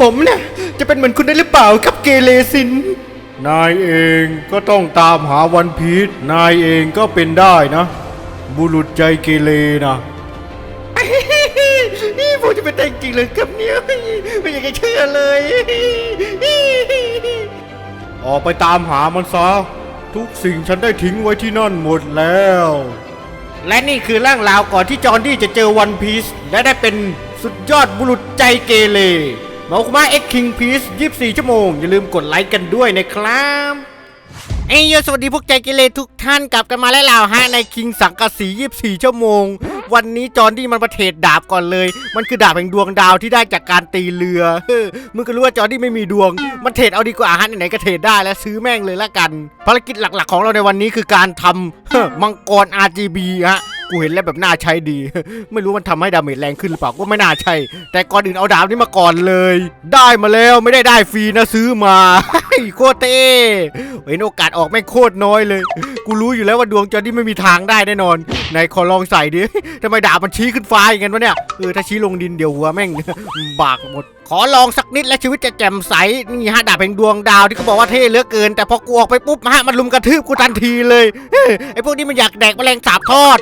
ผมเนี่ย จะเป็นเหมือนคุณได้หรือเปล่าครับเกเรซิน นายเองก็ต้องตามหาวันพีชนายเองก็เป็นได้นะ บุรุษใจเกเรนะ นี่ผมจะเป็นได้จริงเลยครับเนี่ยไม่อยากจะเชื่อเลย ออกไปตามหามันซะทุกสิ่งฉันได้ทิ้งไว้ที่นั่นหมดแล้ว และนี่คือเรื่องราวก่อนที่จอห์นดี้จะเจอวันพีซและได้เป็นสุดยอดบุรุษใจเกเร มาคุมาเอ็กคิงพีซ24ชั่วโมง อย่าลืมกดไลค์กันด้วยนะครับเอ้ยสวัสดีพวกใจเกเรทุกท่านกลับกันมาแล้วล่ะฮะในคิงสังกะสี 24 ชั่วโมง วันนี้จอห์นดี้มันประเทศดาบก่อนเลย มันคือดาบแห่งดวงดาวที่ได้จากการตีเรือเฮ้อมึงก็รู้ว่าจอห์นดี้ไม่มีดวง มันเทรดเอาดีกว่าฮะไหนๆก็เทรดได้แล้วซื้อแม่งเลยละกัน ภารกิจหลักๆของเราในวันนี้คือการทำมังกร RGB ฮะ กูเห็นแล้วแบบน่าใช้ดี ไม่รู้มันทำให้ดาเมจแรงขึ้นหรือเปล่าก็ไม่น่าใช่ แต่ก่อนอื่นเอาดาบนี้มาก่อนเลย ได้มาแล้วไม่ได้ได้ฟรีนะซื้อมาโคตรเต้เห็นโอกาสออกแม่งโคตรน้อยเลย กูรู้อยู่แล้วว่าดวงจอที่ไม่มีทางได้แน่นอนไหนขอลองใส่ดิทำไมดาบมันชี้ขึ้นฟ้าอย่างนั้นวะเนี่ยเออถ้าชี้ลงดินเดี๋ยวหัวแม่งบากหมด ขอลองสักนิดและชีวิตจะแจ่มใสนี่ฮะดาบแห่งดวงดาวที่เขาบอกว่าเท่เหลือเกิน แต่พอกูออกไปปุ๊บฮะมันลุมกระทืบกูทันทีเลยไอ้พวกนี้มันอยากแดกแมลงสาบทอด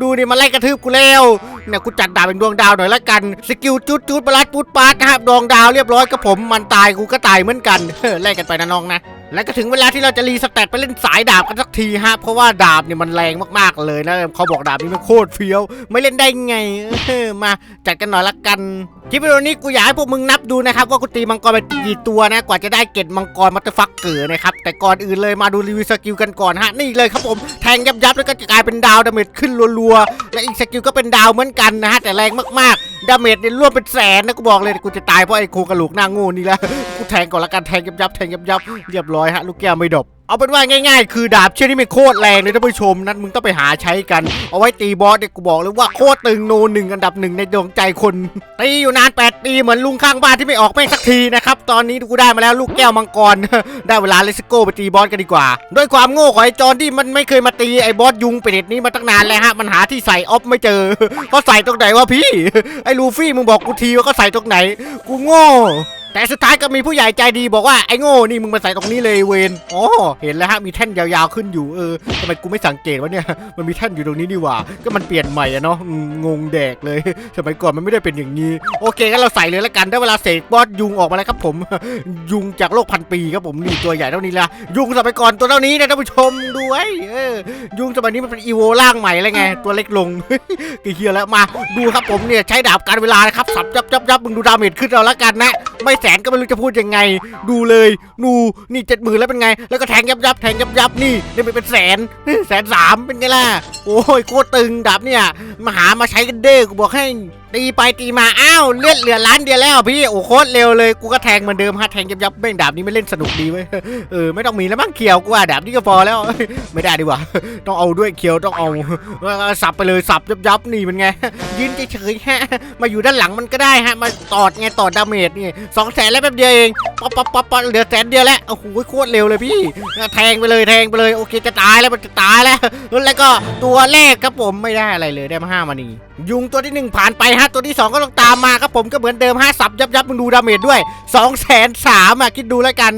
ดูดิมาไล่กระทืบกูแล้วเนี่ยกูจัดดาบเป็นดวงดาวหน่อยละกัน สกิลจุดจุดปลัดปุดปัดนะครับดวงดาวเรียบร้อยกับผมมันตายกูก็ตายเหมือนกันไลกกันไปนะน้องนะและก็ถึงเวลาที่เราจะรีสแตทไปเล่นสายดาบกันสักทีฮะ เพราะว่าดาบเนี่ยมันแรงมากๆเลยนะเขาบอกดาบนี้มันโคตรเฟี้ยว ไม่เล่นได้ไงมาจัดกันหน่อยละกัน คลิปวิดีโอนี้กูอยากให้พวกมึงนับดูนะครับว่ากูตีมังกรไปกี่ตัวนะกว่าจะได้เกตมังกรมัตเตอร์ฟักเกอร์นะครับแต่ก่อนอื่นเลยมาดูรีวิวสกิลกันก่อนฮะนี่เลยครับผมแทงยับยับแล้วก็จะกลายเป็นดาวดาเมจขึ้นรัวๆและอีกสกิลก็เป็นดาวเหมือนกันนะฮะแต่แรงมากๆดาเมจเนี่ยร่วมเป็นแสนนะกูบอกเลยกูจะตายเพราะไอ้โคกระโหลกหน้าง่นี่แหละกูแทงก่อนละกันแทงยับยับแทงยับยับเรียบร้อยฮะลูกแก้วไม่ดบ เอาเป็นว่าง่ายๆ คือดาบเชี่ยนี่มันโคตรแรงเลยท่านผู้ชมนั้นมึงต้องไปหาใช้กัน เอาไว้ตีบอสเนี่ยกูบอกเลยว่าโคตรตึงโนหนึ่งอันดับหนึ่งในดวงใจคนตีอยู่นาน8ปีเหมือนลุงข้างบ้านที่ไม่ออกแม่งสักทีนะครับตอนนี้กูได้มาแล้วลูกแก้วมังกร ได้เวลาเลสโก้ไปตีบอสกันดีกว่า ด้วยความโง่ของไอ้จอนที่มันไม่เคยมาตีไอ้บอสยุงเป็ดนี้มาตั้งนานแล้วฮะมันหาที่ใส่ออฟไม่เจอเขาใส่ตรงไหนวะพี่ ไอ้ลูฟี่มึงบอกกูทีว่าเขาใส่ตรงไหน กูโง่ แต่สุดท้ายก็มีผู้ใหญ่ใจดีบอกว่าไอ้โง่นี่มึงมาใส่ตรงนี้เลยเวนอ๋อเห็นแล้วฮะมีแท่นยาวๆขึ้นอยู่เออทำไมกูไม่สังเกตวะเนี่ยมันมีแท่นอยู่ตรงนี้นี่หว่า ก็มันเปลี่ยนใหม่อะเนาะงงแดกเลยสมัยก่อนมันไม่ได้เป็นอย่างนี้ โอเคงั้นเราใส่เลยแล้วกันได้เวลาเสกบอสยุงออกมาแล้วครับผม ยุงจากโลกพันปีครับผมนี่ตัวใหญ่เท่านี้ละยุงสมัยก่อนตัวเท่านี้นะท่านผู้ชมดูไว้เออยุงสมัยนี้มันเป็นอีโวร่างใหม่แล้วไงตัวเล็กลงกี่เฮียแล้วมาดูครับผมเนี่ยใช้ดาบการเวลานะครับสับยับยับยับมึงดูดาเมจขึ้นเอาละกันนะไม่แสนก็ไม่รู้จะพูดยังไง ดูเลยดูนี่เจ็ดหมื่นแล้วเป็นไง แล้วก็แทงยับยับแทงยับยับนี่นี่เป็นแสนแสนสามเป็นไงล่ะ โอ้ยโคตรตึงดับเนี่ยมาหามาใช้กันเด้กูบอกให้ ตีไปตีมาอ้าวเลือดเหลือล้านเดียวแล้วพี่โอ้โคตรเร็วเลยกูก็แทงเหมือนเดิมฮะแทงยับยับแม่งดาบนี้ไม่เล่นสนุกดีเว้ยเออไม่ต้องมีแล้วมั้งเขียวกูอะดาบนี้ก็พอแล้ว ไม่ได้ดีกว่า ต้องเอาด้วยเขียวต้องเอาสับไปเลยสับยับยับนี่มันไงยืนเฉยๆฮะมาอยู่ด้านหลังมันก็ได้ฮะมาตอดไงตอดดาเมจนี่สองแสนแล้วแป๊บเดียวเอง ป๊อปป๊อปป๊อปป๊อปเหลือแสนเดียวแล้วโอ้โหโคตรเร็วเลยพี่แทงไปเลยแทงไปเลยโอเคจะตายแล้วมันจะตายแล้วแล้วก็ตัวแรกครับผมไม่ได้อะไรเลยได้มาห้ามานียุงตัวที่หนึ่งผ่านไปฮะตัวที่สองก็ต้องตามมาครับผมก็เหมือนเดิมฮะสับยับยับมึงดูดาเมจด้วย2องแสนสามอะคิดดูแล้วกัน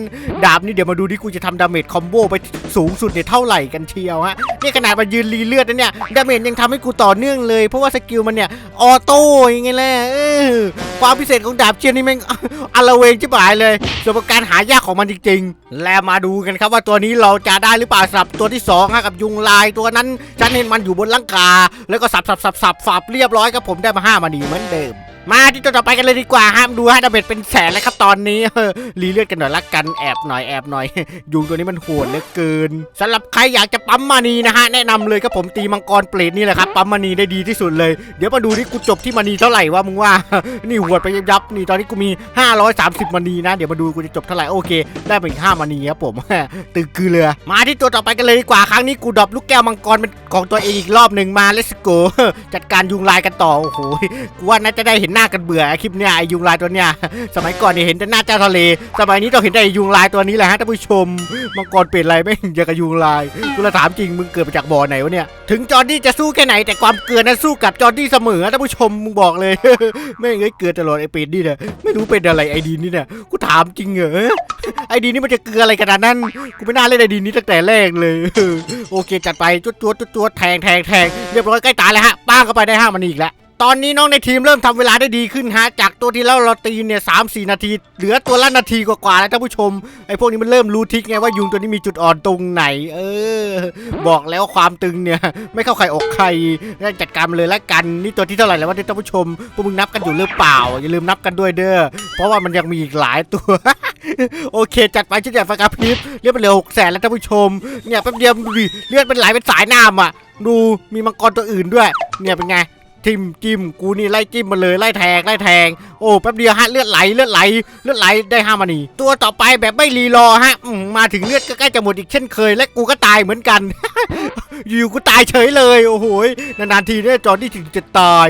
ดาบนี่เดี๋ยวมาดูที่กูจะทำดาเมจคอมโบไปสูงสุดเนี่ยเท่าไหร่กันเชียวฮะนี่ขนาดมันยืนรีเลือดนะเนี่ยดาเมจยังทำให้กูต่อเนื่องเลย เพราะว่าสกิลมันเนี่ยออโต้ยังไงแหละความพิเศษของดาบเชียนนี่แม่งอลเวงจิบหายเลยส่วนประการหายากของมันจริงๆ และมาดูกันครับว่าตัวนี้เราจะได้หรือเปล่าสับตัวที่สองฮะกับยุงลายตัวนั้นฉันเห็นมันอยู่บนลังกา แล้วก็สับสับสับสับสับเรียบร้อยครับผมได้มาห้ามานีเหมือนเดิมมาที่ตัวต่อไปกันเลยดีกว่าฮะดูฮะดาเมจเป็นแสนแล้วครับตอนนี้เออรีเลือดกันหน่อยละกันแอบหน่อยแอบหน่อย ยุงตัวนี้มันโหดเหลือเกินสำหรับใครอยากจะปั๊มมานีนะฮะแนะนำเลยครับผมตีมังกรเปรตนี่แหละครับปั๊มมานีได้ดีที่สุดเลย เดี๋ยวมาดูที่กูจบที่มานีเท่าไหร่วะมึงว่า นี่หวดไปยับๆนี่ตอนนี้กูมี 530มานีนะ เดี๋ยวมาดูกูจะจบเท่าไหร่โอเค ได้ไปอีก5มานีครับผมตึกคือเรือมาที่ตัวต่อไปกันเลยดีกว่าครั้งนี้กูดรอปลูกแก้วมังกรเป็นของตัวเองอีกรอบหนึ่งมาเลสโกจัดการยุงลายกันต่อโอ้โหกูว่าน่าจะได้เห็นหน้ากันเบื่อคลิปเนี้ยไอยุงลายตัวเนี้ยสมัยก่อนเนี่ยเห็นแต่หน้าเจ้าทะเล สมัยนี้ต้องเห็นแต่ไอยุงลายตัวนี้แหละฮะท่านผู้ชมมังกรเปลี่ยนอะไรไม่งอย่างกับยุงลายกูละถามจริงมึงเกิดมาจากบ่อไหนวะเนี่ยถึงจอร์ดี้จะสู้แค่ไหนแต่ความเกลือนั้นสู้กับจอร์ดี้เสมอท่านผู้ชมมึงบอกเลยไม่งเอ้ยเกลือตลอดไอ้เป็ดนี่เนี่ยไม่รู้เป็นอะไรไอดีนี่เนี่ยกูถามจริงเหรอไอดีนี่มันจะเกลืออะไรขนาดนั้นกูไม่น่าเล่นไอดีนี้ตั้งแต่แรกเลยโอเคจัดไปจุดจวดจุดจวดแทงแทงแทงเรียบร้อยใกล้ตายแล้วฮะป้างเข้าไปได้ห้ามันอีกแล้ว ตอนนี้น้องในทีมเริ่มทำเวลาได้ดีขึ้นฮะ จากตัวที่แล้วเราตีเนี่ยสามสี่นาที เหลือตัวละนาทีกว่าๆแล้วท่านผู้ชม ไอ้พวกนี้มันเริ่มรู้ทิกไงว่ายุงตัวนี้มีจุดอ่อนตรงไหน เออ บอกแล้วความตึงเนี่ย ไม่เข้าใครออกใครงั้นจัดการมันเลยละกัน นี่ตัวที่เท่าไหร่แล้ววะท่านผู้ชม พวกมึงนับกันอยู่หรือเปล่า อย่าลืมนับกันด้วยเด้อ เพราะว่ามันยังมีอีกหลายตัวโอเค จัดไปชุดใหญ่ฟังกระพริบเลือดเป็นเหลือหกแสนแล้วท่านผู้ชม เนี่ยแป๊บเดียวดูดิเลือดเป็นไหลเป็นสายน้ำอะ ดูมีมังกรตัวอื่นด้วย เนี่ยเป็นไง ทิมจิ้มกูนี่ไล่จิ้มมาเลยไล่แทงไล่แทง โอ้แป๊บเดียวฮะเลือดไหลเลือดไหลเลือดไหลได้ห้ามานีตัวต่อไปแบบไม่รีรอฮะมาถึงเลือดก็ใกล้จะหมดอีกเช่นเคย และกูก็ตายเหมือนกัน อยู่กูตายเฉยเลยโอ้โหยนานๆทีเนี่ยจอร์ดี้ถึงจะตาย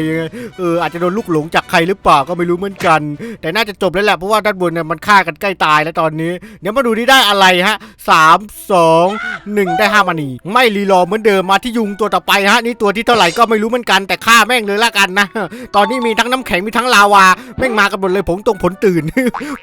เอออาจจะโดนลูกหลงจากใครหรือเปล่าก็ไม่รู้เหมือนกัน แต่น่าจะจบแล้วแหละเพราะว่าด้านบนเนี่ยมันฆ่ากันใกล้ตายแล้วตอนนี้ เดี๋ยวมาดูที่ได้อะไรฮะสามสองหนึ่งได้ห้ามานีไม่รีรอเหมือนเดิมมาที่ยุงตัวต่อไปฮะนี่ตัวที่เท่าไหร่ก็ไม่รู้เหมือนกันแต่ฆ่าแม่งเลยละกันนะ ตอนนี้มีทั้งน้ำแข็งมีทั้งลาวาแม่งมากันหมดเลยผงตรงผลตื่น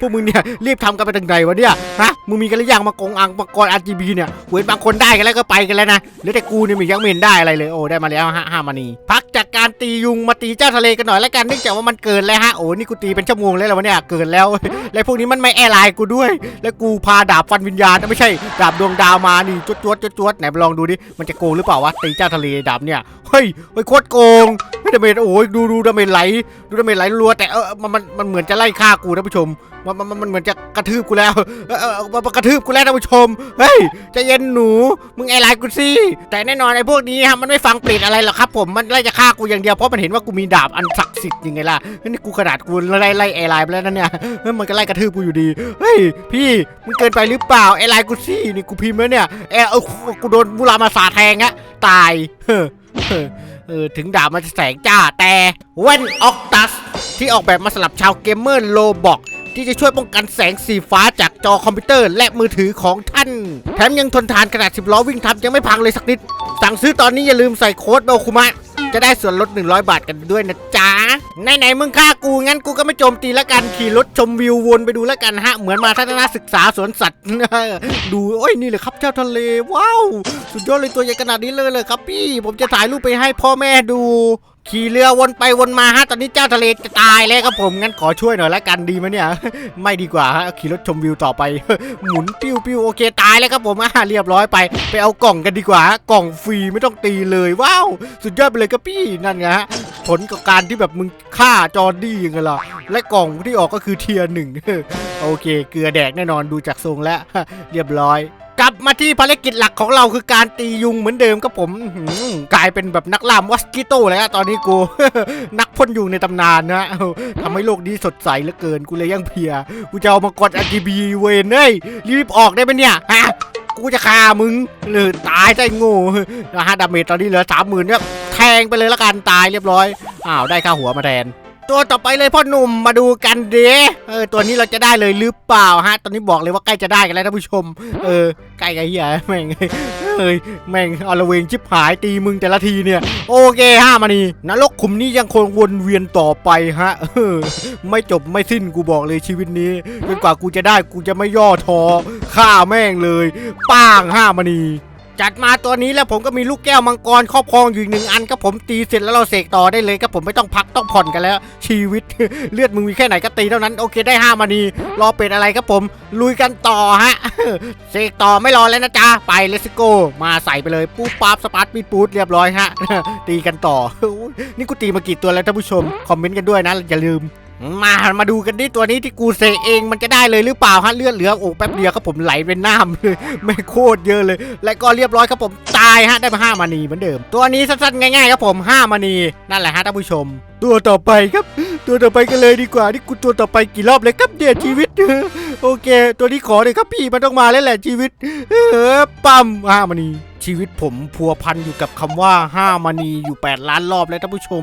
พวกมึงเนี่ยรีบทำกันไปทางไหนวะเนี่ยฮะมึงมีกันหรือยังมากงอังมากร RGB เนี่ยเว้นบางคนได้กันแล้วก็ไปกันแล้วนะเหลือแต่กูเนี่ยมียังไม่เห็นได้อะไรเลยโอ้ได้มาแล้วฮะห้ามานีพัก จากการตียุงมาตีเจ้าทะเลกันหน่อยแล้วกันเนื่องจากว่ามันเกินแล้วฮะโอ้นี่กูตีเป็นชั่วโมงแล้วเหรอวะเนี่ยเกินแล้ว และพวกนี้มันไม่แอร์ไลน์กูด้วย และกูพาดาบฟันวิญญาณนะไม่ใช่ดาบดวงดาวมานี่จวดจวดจวดจวดไหนลองดูดิมันจะโกงหรือเปล่าวะตีเจ้าทะเลดาบเนี่ยเฮ้ยเฮ้ยโคตรโกงไม่ดาเมจโอ้ยดูดูดาเมจไหลดูดาเมจไหลรัวแต่เออมันมันมันเหมือนจะไล่ฆ่ากูท่านผู้ชมมันมันมันเหมือนจะกระทืบกูแล้วเออเออเออมันกระทืบกูแล้วท่านผู้ชมเฮ้ยใจเย็นหนูมึงไอไลน์กูสิแต่แน่นอนไอ้พวกนี้ฮะมันไม่ฟังปลี่ยนอะไรหรอกครับ ผมมันไล่จะฆ่ากูอย่างเดียวเพราะมันเห็นว่ากูมีดาบอันศักดิ์สิทธิ์ยังไงล่ะนี่กูขนาดกูไล่ไล่ไอไลน์ไปแล้วนั่นเนี่ยเฮ้ยมันก็ไล่กระทืบกูอยู่ดีเฮ้ยพี่มึงเกินไปหรือเปล่าไอไลน์กูสินี่กูพิมพ์แล้วเนี่ยเออเออกูโดนบุรามาสาแทงอะตายเอเฮ้อเออถึงดาบมันจะแสงจ้าแต่เว้นออกตัสที่ออกแบบมาสำหรับชาวเกมเมอร์โลบอก ที่จะช่วยป้องกันแสงสีฟ้าจากจอคอมพิวเตอร์และมือถือของท่าน แถมยังทนทานขนาด 10 ล้อวิ่งทับยังไม่พังเลยสักนิด สั่งซื้อตอนนี้อย่าลืมใส่โค้ดโนคุมะจะได้ส่วนลด 100 บาทกันด้วยนะจ๊ะไหนๆมึงฆ่ากูงั้นกูก็ไม่โจมตีละกันขี่รถชมวิววนไปดูละกันฮะ เหมือนมาทัศนศึกษาสวนสัตว์ ดูโอ้ยนี่เลยครับเจ้าทะเลว้าวสุดยอดเลยตัวใหญ่ขนาดนี้เลยเลยครับพี่ ผมจะถ่ายรูปไปให้พ่อแม่ดู ขี่เรือวนไปวนมาฮะ ตอนนี้เจ้าทะเลจะตายแล้วครับผม งั้นขอช่วยหน่อยละกันดีไหมเนี่ย ไม่ดีกว่าฮะ ขี่รถชมวิวต่อไป หมุนปิ้วปิ้วโอเคตายแล้วครับผมอะเรียบร้อยไป ไปเอากล่องกันดีกว่า กล่องฟรีไม่ต้องตีเลยว้าว สุดยอดไปเลยครับพี่ นั่นไงฮะ ผลกับการที่แบบมึงฆ่าจอร์ดี้ยังไงล่ะ และกล่องที่ออกก็คือเทียร์หนึ่งโอเค เกลือแดกแน่นอนดูจากทรงแล้ว เรียบร้อย กลับมาที่ภารกิจหลักของเราคือการตียุงเหมือนเดิมครับผมกลายเป็นแบบนักล่ามอสกิโต้แล้วอะตอนนี้กู นักพ่นยุงในตำนานนะเอาทำให้โลกนี้สดใสเหลือเกินกูเลยยังเพีย กูจะเอามากด RGB เวนเฮ้ยรีบออกได้ไหมเนี่ยฮะกูจะฆ่ามึงเลยตายใจโง่นะฮะดาเมจตอนนี้เหลือสามหมื่นเนี่ยแทงไปเลยละกันตายเรียบร้อยอ้าวได้ค่าหัวมาแทน ตัวต่อไปเลยพ่อหนุ่มมาดูกันเด้เออตัวนี้เราจะได้เลยหรือเปล่าฮะ ตอนนี้บอกเลยว่าใกล้จะได้กันแล้วท่านผู้ชม เออใกล้กันเหี้ยแม่งเอ้ยแม่งอลเวงชิบหายตีมึงแต่ละทีเนี่ย โอเคห้ามานีนรกขุมนี้ยังคงวนเวียนต่อไปฮะไม่จบไม่สิ้นกูบอกเลยชีวิตนี้จนกว่ากูจะได้กูจะไม่ย่อท้อฆ่าแม่งเลยป้างห้ามานี จัดมาตัวนี้แล้วผมก็มีลูกแก้วมังกรครอบครองอยู่หนึ่งอันครับผมตีเสร็จแล้วเราเสกต่อได้เลยครับผมไม่ต้องพักต้องผ่อนกันแล้ว ชีวิต เลือดมึงมีแค่ไหนก็ตีเท่านั้นโอเคได้ห้ามานีรอเป็นอะไรครับผม ลุยกันต่อฮะเสกต่อไม่รอแล้วนะจ๊ะไปเลสโกมาใส่ไปเลยปุ๊บปั๊บสปาร์ตปีปูดเรียบร้อยฮะตีกันต่อนี่กูตีมากี่ตัวแล้วท่านผู้ชมคอมเมนต์กันด้วยนะอย่าลืม มามาดูกันดิตัวนี้ที่กูเสกเองมันจะได้เลยหรือเปล่าฮะเลือดเหลือโอ้แป๊บเดียวครับผมไหลเป็นน้ำเลยไม่โคตรเยอะเลย และก็เรียบร้อยครับผมตายฮะได้มาห้ามานีเหมือนเดิม ตัวนี้สั้นๆง่ายๆครับผมห้ามานีนั่นแหละฮะท่านผู้ชม ตัวต่อไปครับ ตัวต่อไปกันเลยดีกว่านี่กูตัวต่อไปกี่รอบเลยครับเนี่ยชีวิตโอเค ตัวนี้ขอเลยครับพี่มันต้องมาแล้วแหละชีวิตเออปั๊มห้ามานี ชีวิตผมพัวพันอยู่กับคำว่าห้ามณีอยู่ 8 ล้านรอบแล้วท่านผู้ชม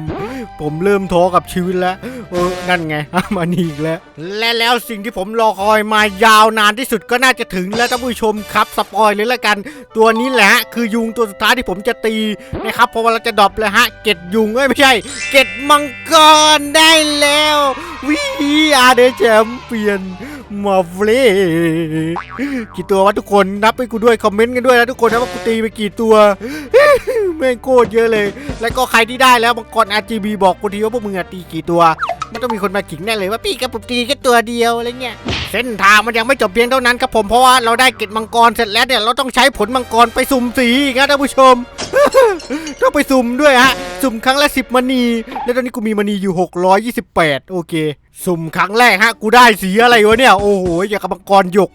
ผมเริ่มท้อกับชีวิตแล้ว เออนั่นไงห้ามณีอีกแล้ว และแล้วสิ่งที่ผมรอคอยมายาวนานที่สุดก็น่าจะถึงแล้วท่านผู้ชมครับสปอยเลยละกัน ตัวนี้แหละคือยุงตัวสุดท้ายที่ผมจะตีนะครับเพราะว่าเราจะดรอปเลยฮะเกตยุงเอ้ยไม่ใช่ เกตมังกรได้แล้ววิอาเดชแชมเปียน มาเฟลกี่ตัววะทุกคนนับให้กูด้วยคอมเมนต์กันด้วยนะทุกคนนะว่ากูตีไปกี่ตัวแม่งโคตรเยอะเลย แล้วก็ใครที่ได้แล้วมังกร RGB บอกกูทีว่าพวกมึงตีกี่ตัว มันต้องมีคนมาขิงแน่เลยว่าพี่กับผมตีแค่ตัวเดียวอะไรเงี้ยเส้นทางมันยังไม่จบเพียงเท่านั้นครับผมเพราะว่าเราได้เกล็ดมังกรเสร็จแล้วเนี่ยเราต้องใช้ผลมังกรไปสุ่มสีอีกนะท่านผู้ชมต้องไปสุ่มด้วยฮะสุ่มครั้งละ10มณีแล้วตอนนี้กูมีมณีอยู่ 628 โอเค สุ่มครั้งแรกฮะ กูได้สีอะไรวะเนี่ย โอ้โหอย่างกับมังกรหยก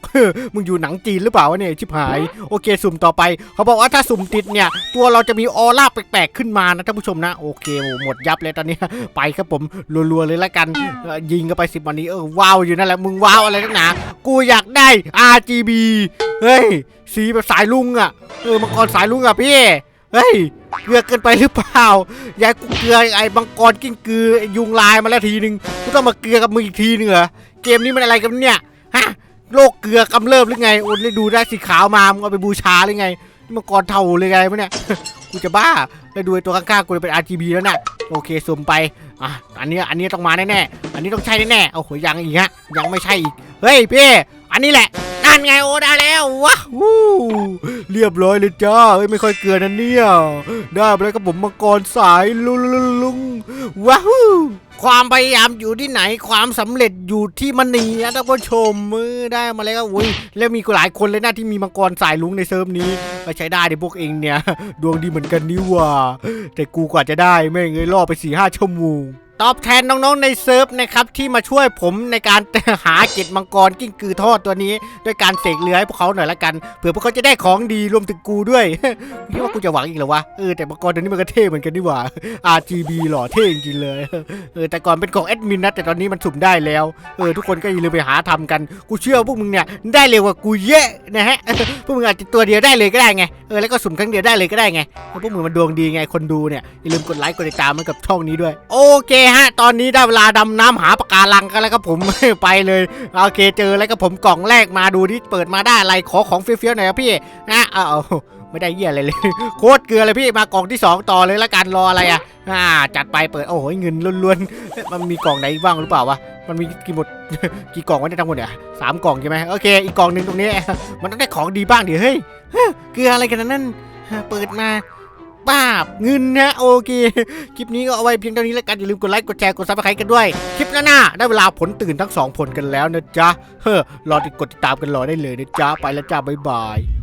มึงอยู่หนังจีนหรือเปล่าวะเนี่ย ชิบหาย โอเค สุ่มต่อไป เขาบอกว่าถ้าสุ่มติดเนี่ย ตัวเราจะมีออร่าแปลกๆ ขึ้นมานะท่านผู้ชมนะ โอเคหมดยับเลยตอนนี้ ไปครับผม รัวๆเลยละกัน ยิงกันไปสิบวันนี้ เออ ว้าวอยู่นั่นแหละ มึงว้าวอะไรนักหนา กูอยากได้ RGB เฮ้ย สีแบบสายลุงอะเออ มังกรสายลุงอะพี่ เฮ้ย เกลือเกินไปหรือเปล่า ยายกูเกลือไอ้มังกรกิ้งกือยุงลายมาแล้วทีนึงกูต้องมาเกลือกับมึงอีกทีนึงเหรอ เกมนี้มันอะไรกันเนี่ย ฮะโลกเกลือกำเริบหรือไงโอ้ยดูได้สีขาวมา มึงเอาไปบูชาหรือไงนี่มังกรเท่าเลยไงวะเนี่ย กูจะบ้าแล้วดูไอ้ตัวข้างๆกูเป็น RGB แล้วน่ะ โอเคสุ่มไป อะ อันนี้ อันนี้ต้องมาแน่ๆ อันนี้ต้องใช่แน่ๆโอ้โหยังอีกฮะ ยังไม่ใช่อีก เฮ้ยพี่ อันนี้แหละ นั่นไงโอ้ได้แล้วว้าวเรียบร้อยเลยจ้าไม่ค่อยเกลือนะเนี่ยได้ไปแล้วกับผมมังกรสายลุลุลุลุงว้าวความพยายามอยู่ที่ไหนความสำเร็จอยู่ที่มันนีนะท่านผู้ชมมือได้มาแล้วก็อุ้ยแล้วมีหลายคนเลยนะที่มีมังกรสายลุงในเซิร์ฟนี้ไปใช้ได้ในพวกเองเนี่ย ดวงดีเหมือนกันนี่ว่า แต่กูกว่าจะได้แม่งเอ้ยล่อไปสี่ห้าชั่วโมง ตอบแทนน้องๆในเซิร์ฟนะครับที่มาช่วยผมในการหาเกล็ดมังกรกิ้งกือทอดตัวนี้ด้วยการเสกเรือให้พวกเขาหน่อยละกันเผื่อพวกเขาจะได้ของดีรวมถึงกูด้วยคิดว่ากูจะหวังอีกเหรอวะเออแต่มังกรตัวนี้มันก็เท่เหมือนกันนี่หว่า RGB หล่อเท่จริงเลยเออแต่ก่อนเป็นของแอดมินนะแต่ตอนนี้มันสุ่มได้แล้วเออทุกคนก็อย่าลืมไปหาทำกันกูเชื่อพวกมึงเนี่ยได้เร็วกว่ากูเยอะนะฮะพวกมึงอาจจะตัวเดียวได้เลยก็ได้ไงเออแล้วก็สุ่มครั้งเดียวได้เลยก็ได้ไงเพราะพวกมึงมันดวงดีไงคนดูเนี่ยอย่าลืมกดไลค์กดติดตามมันกับช่องนี้ด้วยโอเคฮะ ตอนนี้ได้เวลาดำน้ำหาปะการังกันแล้วครับผม ไปเลยโอเคเจอแล้วก็ผมกล่องแรกมาดูที่เปิดมาได้อะไรขอของเฟี้ยวๆหน่อยครับพี่นะเอาเอไม่ได้เหี้ยอะไรเลย โคตรเกลือเลยพี่มากล่องที่สองต่อเลยละกันรออะไรอะอ่าจัดไปเปิดโอ้โหเงินล้วนๆ มันมีกล่องไหนบ้างหรือเปล่าวะมันมีกี่หมดกี่กล่องวะเนี่ยทั้งหมดเนี่ยสามกล่องใช่ไหมโอเค อีกกล่องหนึ่งตรงนี้ มันต้องได้ของดีบ้างดิเฮ้ยเกลืออะไรกันนั่นเปิดมา ป้าบเงินนะโอเค คลิปนี้ก็เอาไว้เพียงเท่านี้แล้วกัน อย่าลืมกดไลค์ กดแชร์ กดซับสไครต์กันด้วย คลิปหน้าๆได้เวลาผลตื่นทั้งสองผลกันแล้วนะจ๊ะ เฮ้อรอติดกดติดตามกันรอได้เลยนะจ๊ะ ไปแล้วจ้า บ๊ายบายผู้ชาย